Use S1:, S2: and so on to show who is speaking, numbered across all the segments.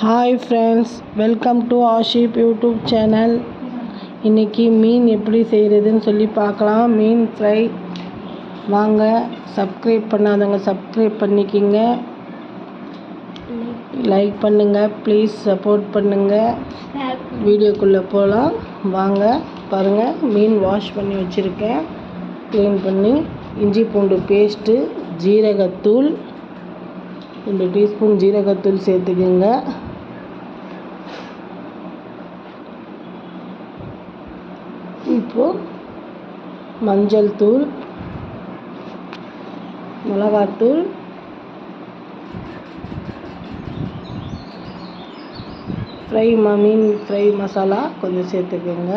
S1: Hi friends welcome to Asif YouTube channel இன்றைக்கி மீன் எப்படி செய்கிறதுன்னு சொல்லி பார்க்கலாம். மீன் ஃப்ரை வாங்க சப்ஸ்கிரைப் பண்ணாதவங்க சப்ஸ்கிரைப் பண்ணிக்கிங்க. லைக் பண்ணுங்கள் ப்ளீஸ் சப்போர்ட் பண்ணுங்கள் வீடியோக்குள்ளே போகலாம் வாங்க பாருங்கள் மீன் வாஷ் பண்ணி வச்சுருக்கேன். க்ளீன் பண்ணி இஞ்சி பூண்டு பேஸ்ட்டு ஜீரகத்தூள். ரெண்டு டீஸ்பூன் ஜீரகத்தூள் சேர்த்துக்குங்க. உப்பு மஞ்சள் தூள் மிளகாத்தூள் ஃப்ரை ம மீன் ஃப்ரை மசாலா கொஞ்சம் சேர்த்துக்கோங்க.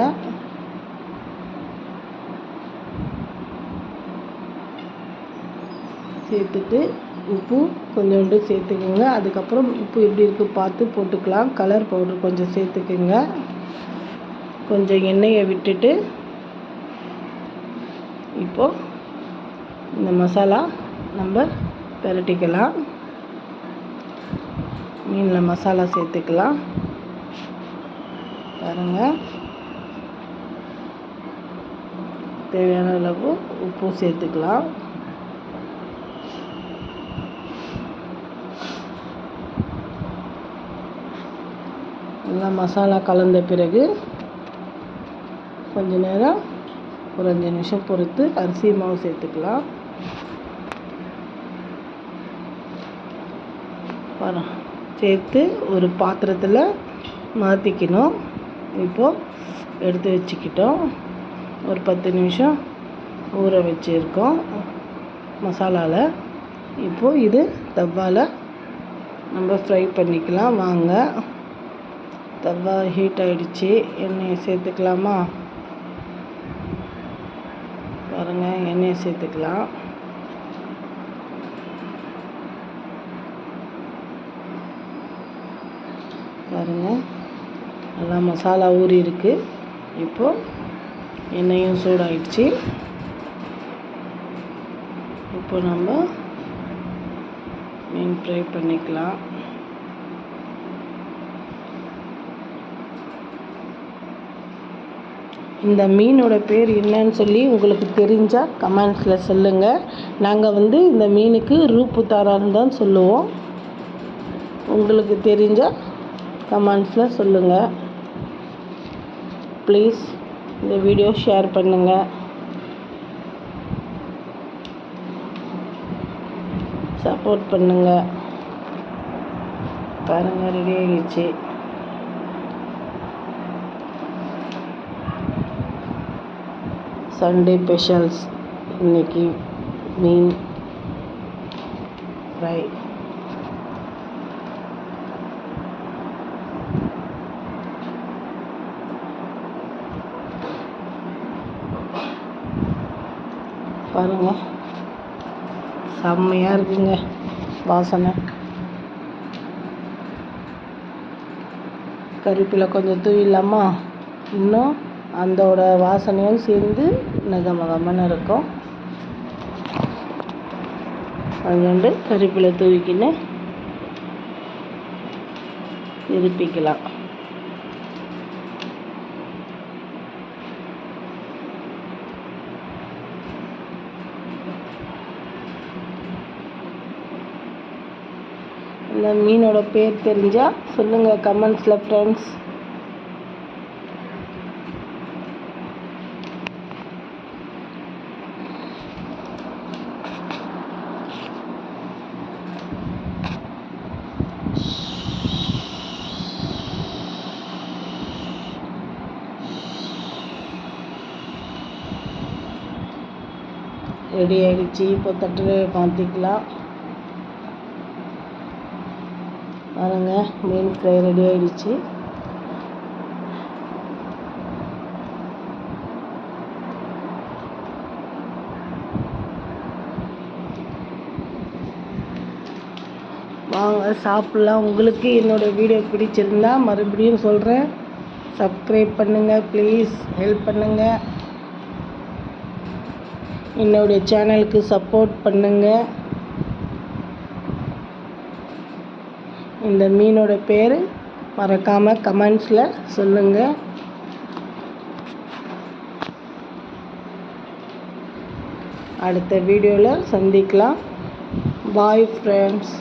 S1: சேர்த்துட்டு உப்பு கொஞ்சோண்டு சேர்த்துக்கோங்க. அதுக்கப்புறம் உப்பு எப்படி இருக்குது பார்த்து போட்டுக்கலாம். கலர் பவுடர் கொஞ்சம் சேர்த்துக்கோங்க. கொஞ்சம் எண்ணெயை விட்டுட்டு இப்போது இந்த மசாலா நம்ம பெரட்டிக்கலாம். மீனில் மசாலா சேர்த்துக்கலாம். பாருங்கள் தேவையான அளவு உப்பும் சேர்த்துக்கலாம். நல்லா மசாலா கலந்த பிறகு கொஞ்ச நேரம் ஒரு அஞ்சு நிமிஷம் பொறுத்து அரிசி மாவு சேர்த்துக்கலாம். வரோம் சேர்த்து ஒரு பாத்திரத்தில் மாற்றிக்கணும் இப்போது எடுத்து வச்சுக்கிட்டோம். ஒரு பத்து நிமிஷம் ஊற வச்சுருக்கோம் மசாலாவில் இப்போது இது தவாவில் நம்ம ஃப்ரை பண்ணிக்கலாம். வாங்க தவா ஹீட் ஆகிடுச்சி எண்ணெயை சேர்த்துக்கலாமா? பாருங்கள் எண்ணெயை சேர்த்துக்கலாம். பாருங்கள் நல்லா மசாலா ஊறி இருக்குது இப்போது எண்ணெயும் சூடாயிடுச்சு. இப்போ நம்ம மீன் ஃப்ரை பண்ணிக்கலாம். இந்த மீனோட பேர் என்னன்னு சொல்லி உங்களுக்கு தெரிஞ்சால் கமெண்ட்ஸில் சொல்லுங்கள் நாங்கள் வந்து இந்த மீனுக்கு ரூப்புத்தாரான்னு தான் சொல்லுவோம். உங்களுக்கு தெரிஞ்சால் கமெண்ட்ஸில் சொல்லுங்கள் ப்ளீஸ் இந்த வீடியோ ஷேர் பண்ணுங்கள் சப்போர்ட் பண்ணுங்கள் பாருங்கள் ரெடி ஆகிடுச்சு சண்டே ஸ்பெஷல்ஸ் இன்னைக்கு மீன் ஃப்ரை பாருங்கள் செம்மையாக இருக்குங்க. வாசனை. கருப்பில் கொஞ்சம் தூவிடலாமா? இன்னும் அதோட வாசனையும் சேர்ந்து நகமகமன்னு இருக்கும். அதுகொண்டு கருப்பில் தூவிக்கின்னு இருப்பிக்கலாம். இந்த மீனோட பேர் தெரிஞ்சால் சொல்லுங்கள் கமெண்ட்ஸில் ஃப்ரெண்ட்ஸ் ரெடி ஆகிடுச்சு இப்போ தட்டு மாற்றிக்கலாம் பாருங்க மீன் ஃப்ரை ரெடி ஆகிடுச்சு வாங்க சாப்பிட்லாம். உங்களுக்கு என்னோடய வீடியோ பிடிச்சிருந்தா மறுபடியும் சொல்கிறேன் சப்ஸ்கிரைப் பண்ணுங்கள் ப்ளீஸ் ஹெல்ப் பண்ணுங்கள் என்னுடைய சேனலுக்கு சப்போர்ட் பண்ணுங்கள் இந்த மீனோட பேர் மறக்காமல் கமெண்ட்ஸில் சொல்லுங்கள் அடுத்த வீடியோவில் சந்திக்கலாம். Bye friends